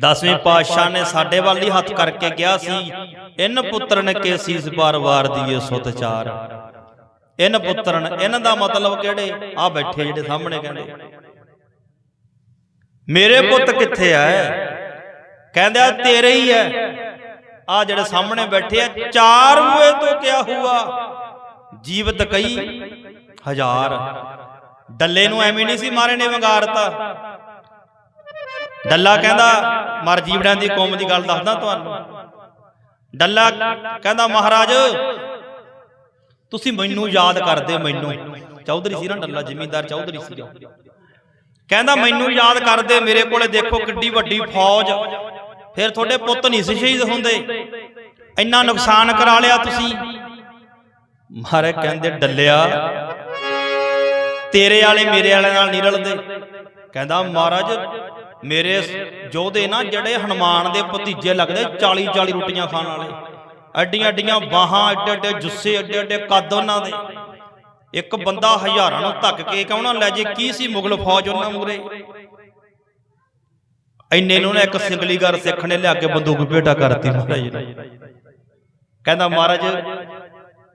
ਦਸਵੇਂ ਪਾਤਸ਼ਾਹ ਨੇ ਸਾਡੇ ਵੱਲ ਹੀ ਹੱਥ ਕਰਕੇ ਕਿਹਾ ਸੀ ਇਨ ਪੁੱਤਰਨ ਕੇ ਸੀਸ ਬਾਰ ਵਾਰ ਦੀਏ ਸੁਤ ਚਾਰ। ਇਨ ਪੁੱਤਰਨ ਇਹਨਾਂ ਦਾ ਮਤਲਬ ਕਿਹੜੇ? ਆ ਬੈਠੇ ਜਿਹੜੇ ਸਾਹਮਣੇ ਕਹਿੰਦੇ। ਮੇਰੇ ਪੁੱਤ ਕਿੱਥੇ ਐ? ਕਹਿੰਦੇ ਆ ਤੇਰੇ ਹੀ ਐ। ਆ ਜਿਹੜੇ ਸਾਹਮਣੇ ਬੈਠੇ ਆ ਚਾਰ ਹੋਏ ਤੋਂ ਕਿਆ ਹੁਆ ਜੀਵਤ ਕਈ ਹਜ਼ਾਰ। ਡੱਲੇ ਨੂੰ ਐਵੇਂ ਨਹੀਂ ਸੀ ਮਾਰੇ ਨੇ ਵੰਗਾਰਤਾ। ਡੱਲਾ ਕਹਿੰਦਾ ਮਰ ਜੀਵੜਾਂ ਦੀ ਕੌਮ ਦੀ ਗੱਲ ਦੱਸਦਾ ਤੁਹਾਨੂੰ। ਡੱਲਾ ਕਹਿੰਦਾ ਮਹਾਰਾਜ ਤੁਸੀਂ ਮੈਨੂੰ ਯਾਦ ਕਰਦੇ ਮੈਨੂੰ। ਚੌਧਰੀ ਸੀ ਨਾ ਡੱਲਾ ਜ਼ਿਮੀਂਦਾਰ ਚੌਧਰੀ ਸੀ ਕਹਿੰਦਾ ਮੈਨੂੰ ਯਾਦ ਕਰਦੇ ਮੇਰੇ ਕੋਲੇ ਦੇਖੋ ਕਿੱਡੀ ਵੱਡੀ ਫੌਜ। ਫਿਰ ਤੁਹਾਡੇ ਪੁੱਤ ਨਹੀਂ ਸੀ ਸ਼ਹੀਦ ਹੁੰਦੇ। ਇੰਨਾ ਨੁਕਸਾਨ ਕਰਾ ਲਿਆ ਤੁਸੀਂ। ਮਾਰੇ ਕਹਿੰਦੇ ਡੱਲਿਆ। ਤੇਰੇ ਵਾਲੇ ਮੇਰੇ ਵਾਲੇ ਨਾਲ ਨਹੀਂ ਰਲਦੇ। ਕਹਿੰਦਾ, ਮਹਾਰਾਜ, ਮੇਰੇ ਯੋਧੇ ਨਾ ਜਿਹੜੇ ਹਨੂਮਾਨ ਦੇ ਭਤੀਜੇ ਲੱਗਦੇ 40 40 ਰੋਟੀਆਂ ਖਾਣ ਵਾਲੇ। ਐਡੀਆਂ ਅੱਡੀਆਂ ਬਾਹਾਂ, ਐਡੇ ਐਡੇ ਜੁੱਸੇ, ਐਡੇ ਐਡੇ ਕੱਦ ਉਹਨਾਂ ਦੇ। ਇੱਕ ਬੰਦਾ ਹਜ਼ਾਰਾਂ ਨੂੰ ਧੱਕ ਕੇ ਕਹਣਾ ਲੈ ਜੇ? ਕੀ ਸੀ ਮੁਗਲ ਫੌਜ ਉਹਨਾਂ ਮੂਰੇ ਇੰਨੇ ਨੂੰ ਨਾ ਇੱਕ ਸਿੰਗਲੀਗਰ ਸਿੱਖ ਨੇ ਲਿਆ ਕੇ ਬੰਦੂਕ ਭੇਟਾ ਕਰਤੀ ਮਹਾਰਾਜ ਨੇ। ਕਹਿੰਦਾ, ਮਹਾਰਾਜ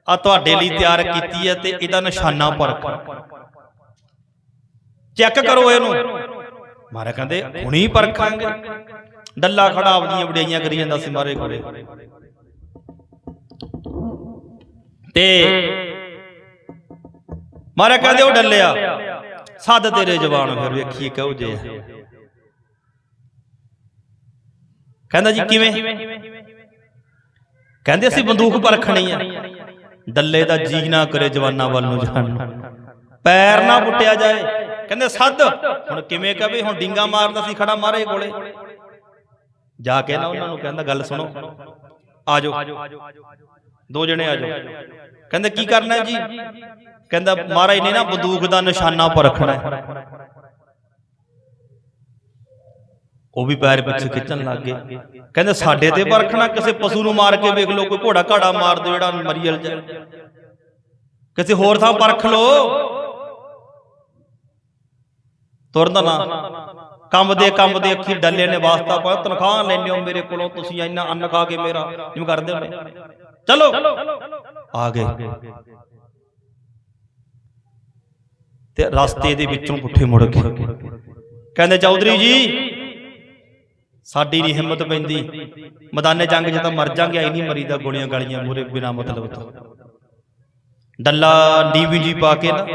ਆ ਤੁਹਾਡੇ ਲਈ ਤਿਆਰ ਕੀਤੀ ਹੈ ਤੇ ਇਹਦਾ ਨਿਸ਼ਾਨਾ ਪਰਖ ਚੈੱਕ ਕਰੋ ਇਹਨੂੰ। ਮਾਰੇ ਕਹਿੰਦੇ ਹੁਣੀ ਪਰਖਾਂਗੇ ਡੱਲਾ ਖੜਾ ਆਪਦੀਆਂ ਵਡਿਆਈਆਂ ਕਰੀ ਜਾਂਦਾ ਸੀ ਮਾਰੇ ਕੋਲੇ। ਤੇ ਮਾਰੇ ਕਹਿੰਦੇ ਉਹ ਡੱਲਿਆ। ਸੱਦ ਤੇਰੇ ਜਵਾਨ ਫਿਰ ਵੇਖੀਏ ਕਹੋ ਜੇ। ਕਹਿੰਦਾ ਜੀ ਕਿਵੇਂ? ਕਹਿੰਦੇ ਅਸੀਂ ਬੰਦੂਕ ਪਰਖਣੀ ਆ। ਡੱਲੇ ਦਾ ਜੀ ਨਾ ਕਰੇ ਜਵਾਨਾਂ ਵੱਲ ਨੂੰ ਜਾਣ ਪੈਰ ਨਾ ਪੁੱਟਿਆ ਜਾਏ। ਕਹਿੰਦੇ ਸੱਦ। ਹੁਣ ਕਿਵੇਂ ਕਹਵੇ ਹੁਣ ਡਿੰਗਾ ਮਾਰਦਾ ਸੀ ਖੜਾ ਮਾਰੇ ਕੋਲੇ। ਜਾ ਕੇ ਨਾ ਉਹਨਾਂ ਨੂੰ ਕਹਿੰਦਾ ਗੱਲ ਸੁਣੋ। ਆ ਦੋ ਜਣੇ ਆ ਕਹਿੰਦੇ ਕੀ ਕਰਨਾ ਜੀ? ਕਹਿੰਦਾ ਮਹਾਰਾਜ ਨੇ ਨਾ ਬੰਦੂਕ ਦਾ ਨਿਸ਼ਾਨਾ ਪਰਖਣਾ ਹੈ। ਉਹ ਵੀ ਪੈਰ ਪਿੱਛੇ ਖਿੱਚਣ ਲੱਗ ਗਏ। ਕਹਿੰਦੇ ਸਾਡੇ ਤੇ ਪਰਖਣਾ ਕਿਸੇ ਪਸ਼ੂ ਨੂੰ ਮਾਰ ਕੇ ਵੇਖ ਲਓ, ਕੋਈ ਘੋੜਾ ਘਾੜਾ ਮਾਰ ਦਿਓ ਜਿਹੜਾ ਮਰੀਅਲ ਜਾ ਕਿਸੇ ਹੋਰ ਥਾਂ ਪਰਖ ਲਓ। ਤੁਰਨ ਨਾ। ਕੰਮ ਦੇ ਕੰਮ ਦੇ ਅੱਖੀ ਡੱਲੇ ਨੇ ਵਾਸਤਾ ਪਾਇਆ। ਤਨਖਾਹ ਹੋ ਮੇਰੇ ਕੋਲੋਂ ਤੁਸੀਂ ਇੰਨਾ ਅੰਨ ਖਾ ਕੇ ਮੇਰਾ ਜਿਵੇਂ ਕਰਦੇ ਹੋ ਚਲੋ। ਆ ਗਏ। ਤੇ ਰਸਤੇ ਦੇ ਵਿੱਚੋਂ ਪੁੱਠੇ ਮੁੜ ਗਏ ਕਹਿੰਦੇ ਚੌਧਰੀ ਜੀ ਸਾਡੀ ਨਹੀਂ ਹਿੰਮਤ ਪੈਂਦੀ। ਮੈਦਾਨੇ ਜੰਗ 'ਚ ਤਾਂ ਮਰ ਜਾਂਗੇ ਆਈ ਨਹੀਂ ਮਰੀਦਾ ਗੋਲੀਆਂ ਗਾਲੀਆਂ ਮੂਰੇ ਬਿਨਾ ਮਤਲਬ ਤੋਂ। ਡੱਲਾ ਡੀਵੀਜੀ ਪਾ ਕੇ ਨਾ।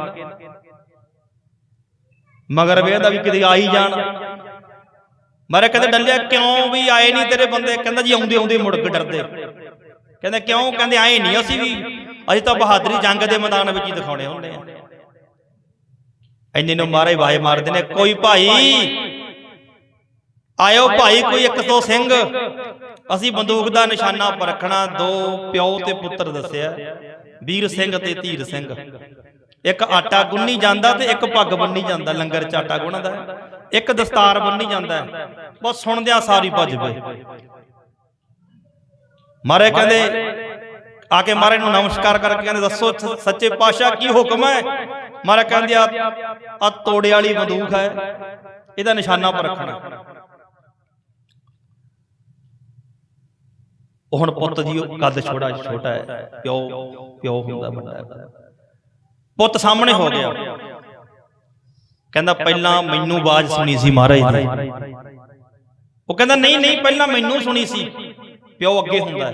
ਮਗਰ ਵੇਖਦਾ ਵੀ ਕਿਤੇ ਆ ਹੀ ਜਾਣ। ਮਾਰੇ ਕਹਿੰਦੇ ਡੱਲਿਆ ਕਿਉਂ ਵੀ ਆਏ ਨਹੀਂ ਤੇਰੇ ਬੰਦੇ? ਕਹਿੰਦਾ ਜੀ, ਆਉਂਦੇ ਆਉਂਦੇ ਮੁੜ ਕੇ ਡਰਦੇ। ਕਹਿੰਦੇ, ਕਿਉਂ? ਕਹਿੰਦੇ, ਆਏ ਨਹੀਂ ਅਸੀਂ ਵੀ। ਅਸੀਂ ਤਾਂ ਬਹਾਦਰੀ ਜੰਗ ਦੇ ਮੈਦਾਨ ਵਿੱਚ ਹੀ ਦਿਖਾਉਣੇ ਹੁੰਦੇ ਆ। ਇੰਨੇ ਨੂੰ ਮਾਰੇ ਵਾਏ ਮਾਰਦੇ ਨੇ, ਕੋਈ ਭਾਈ, ਆਇਓ ਭਾਈ ਕੋਈ 100 ਸਿੰਘ। ਅਸੀਂ ਬੰਦੂਕ ਦਾ ਨਿਸ਼ਾਨਾ ਪਰਖਣਾ, ਦੋ ਪਿਓ ਤੇ ਪੁੱਤਰ ਦੱਸਿਆ। ਵੀਰ ਸਿੰਘ ਤੇ ਧੀਰ ਸਿੰਘ। ਇੱਕ ਆਟਾ ਗੁੰਨੀ ਜਾਂਦਾ ਤੇ ਇੱਕ ਪੱਗ ਬੰਨੀ ਜਾਂਦਾ, ਲੰਗਰ ਚ ਆਟਾ ਗੁੰਨਦਾ। ਇੱਕ ਦਸਤਾਰ ਬੰਨੀ ਜਾਂਦਾ। ਬਸ ਸੁਣਦਿਆਂ ਸਾਰੀ ਭੱਜ ਪਏ। ਮਾਰੇ ਕਹਿੰਦੇ, ਆ ਕੇ ਮਾਰੇ ਨੂੰ ਨਮਸਕਾਰ ਕਰਕੇ ਕਹਿੰਦੇ, ਦੱਸੋ ਸੱਚੇ ਪਾਤਸ਼ਾਹ ਕੀ ਹੁਕਮ ਹੈ? ਮਾਰੇ ਕਹਿੰਦੇ, ਆ ਆ ਤੋੜੇ ਵਾਲੀ ਬੰਦੂਕ ਹੈ। ਇਹਦਾ ਨਿਸ਼ਾਨਾ ਪਰਖਣਾ ਉਹ ਹੁਣ ਪੁੱਤ ਜੀ, ਉਹ ਕੱਦ ਛੋੜਾ ਛੋਟਾ ਹੈ। ਪਿਓ ਪਿਓ ਹੁੰਦਾ, ਵੱਡਾ ਹੈ। ਪੁੱਤ ਸਾਹਮਣੇ ਹੋ ਗਿਆ। ਕਹਿੰਦਾ ਪਹਿਲਾਂ ਮੈਨੂੰ ਆਵਾਜ਼ ਸੁਣੀ ਸੀ ਮਹਾਰਾਜ ਦੀ। ਉਹ ਕਹਿੰਦਾ ਨਹੀਂ ਨਹੀਂ ਪਹਿਲਾਂ ਮੈਨੂੰ ਸੁਣੀ ਸੀ। ਪਿਓ ਅੱਗੇ ਹੁੰਦਾ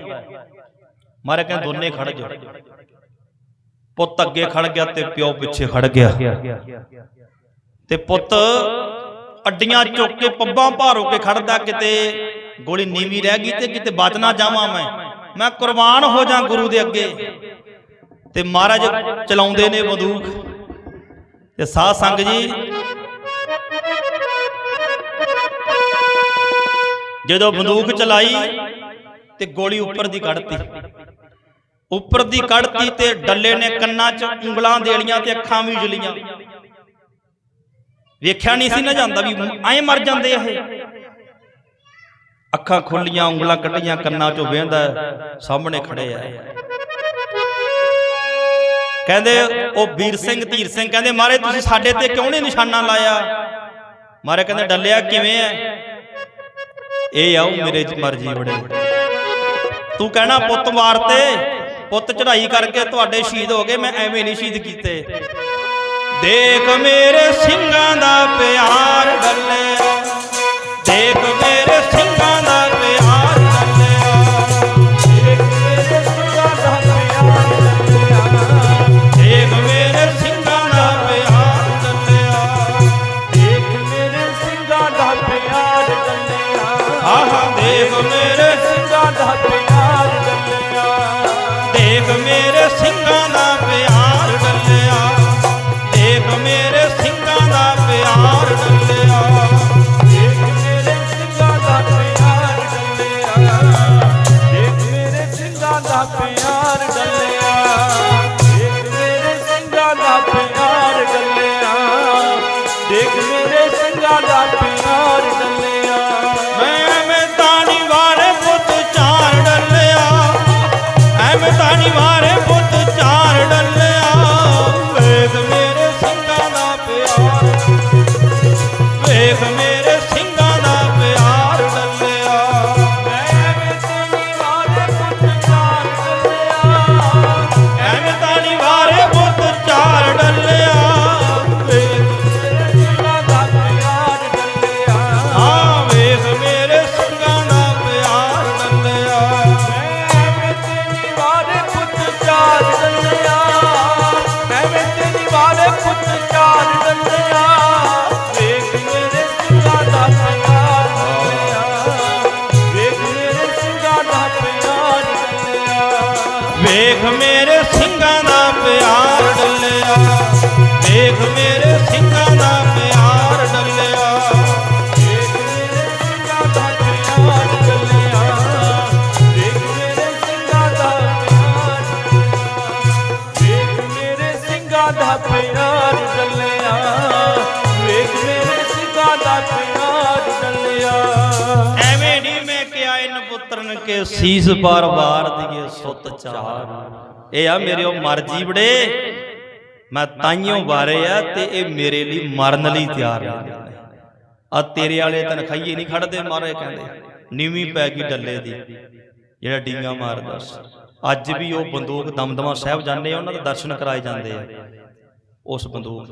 ਮਹਾਰਾਜ ਕਹਿੰਦਾ ਦੋਨੇ ਖੜ ਜਾਓ। ਪੁੱਤ ਅੱਗੇ ਖੜ ਗਿਆ ਤੇ ਪਿਓ ਪਿੱਛੇ ਖੜ ਗਿਆ। ਤੇ ਪੁੱਤ ਅੱਡੀਆਂ ਚੁੱਕ ਕੇ ਪੱਬਾਂ ਭਾਰੋ ਕੇ ਖੜਦਾ ਕਿਤੇ ਗੋਲੀ ਨੀਵੀਂ ਰਹਿ ਗਈ ਤੇ ਕਿਤੇ ਬਚ ਨਾ ਜਾਵਾਂ ਮੈਂ। ਮੈਂ। ਕੁਰਬਾਨ ਹੋ ਜਾ ਗੁਰੂ ਦੇ ਅੱਗੇ। ਤੇ ਮਹਾਰਾਜ ਚਲਾਉਂਦੇ ਨੇ ਬੰਦੂਕ ਤੇ ਸਾਧ ਸੰਗ ਜੀ, ਜਦੋਂ ਬੰਦੂਕ ਚਲਾਈ ਤੇ ਗੋਲੀ ਉੱਪਰ ਦੀ ਕੱਢਤੀ। ਉੱਪਰ ਦੀ ਕੱਢਤੀ ਤੇ ਡੱਲੇ ਨੇ ਕੰਨਾਂ 'ਚ ਉਂਗਲਾਂ ਦੇਲੀਆਂ ਤੇ ਅੱਖਾਂ ਵੀ ਉਜਲੀਆਂ ਵੇਖਿਆ ਨਹੀਂ ਸੀ ਨਾ ਜਾਂਦਾ ਵੀ ਐਂ ਮਰ ਜਾਂਦੇ ਇਹ। ਅੱਖਾਂ ਖੁੱਲੀਆਂ, ਉਂਗਲਾਂ ਕੱਢੀਆਂ ਕੰਨਾਂ 'ਚੋਂ ਵਹਿੰਦਾ ਸਾਹਮਣੇ ਖੜੇ ਆ। ਕਹਿੰਦੇ ਉਹ ਵੀਰ ਸਿੰਘ, ਧੀਰ ਸਿੰਘ ਕਹਿੰਦੇ, ਮਾਰੇ ਤੁਸੀਂ ਸਾਡੇ ਤੇ ਕਿਉਂ ਨਹੀਂ ਨਿਸ਼ਾਨਾ ਲਾਇਆ? ਮਾਰੇ ਕਹਿੰਦੇ, ਡੱਲਿਆ ਕਿਵੇਂ ਐ? ਇਹ ਆਉ ਮੇਰੇ ਚ ਮਰਜ਼ੀ ਬੜੇ ਤੂੰ ਕਹਿਣਾ ਪੁੱਤ ਮਾਰਤੇ ਪੁੱਤ ਚੜਾਈ ਕਰਕੇ ਤੁਹਾਡੇ ਸ਼ਹੀਦ ਹੋ ਗਏ, ਮੈਂ ਐਵੇਂ ਨਹੀਂ ਸ਼ਹੀਦ ਕੀਤੇ। ਦੇਖ ਮੇਰੇ ਸਿੰਘਾਂ ਦਾ ਪਿਆਰ ਡੱਲਿਆ ਦੇਖ ਮੇਰੇ ਸਿੰਘਾਂ ਦਾ ਆਹਾ ਦੇਖ ਕੇ ਸੀਸ ਬਾਰ ਬਾਰ ਦੀਏ ਸੁੱਤ ਚਾਰ। ਇਹ ਆ ਮੇਰੇ ਉਹ ਮਰਜ਼ੀ ਬੜੇ। ਮੈਂ ਤਾਈਓ ਵਾਰੇ ਆ ਤੇ ਇਹ ਮੇਰੇ ਲਈ ਮਰਨ ਲਈ ਤਿਆਰ ਨੇ ਆ ਤੇਰੇ ਵਾਲੇ ਤਨਖਾਈਏ ਨਹੀਂ ਖੜਦੇ ਮਾਰੇ ਕਹਿੰਦੇ। ਨੀਵੀਂ ਪੈ ਗਈ ਡੱਲੇ ਦੀ। ਜਿਹੜਾ ਡੀਂਗਾ ਮਾਰਦਾ ਸੀ। ਅੱਜ ਵੀ ਉਹ ਬੰਦੂਕ ਦਮਦਮਾ ਸਾਹਿਬ ਜਾਂਦੇ ਆ, ਉਹਨਾਂ ਦੇ ਦਰਸ਼ਨ ਕਰਾਏ ਜਾਂਦੇ ਆ। ਉਸ ਬੰਦੂਕ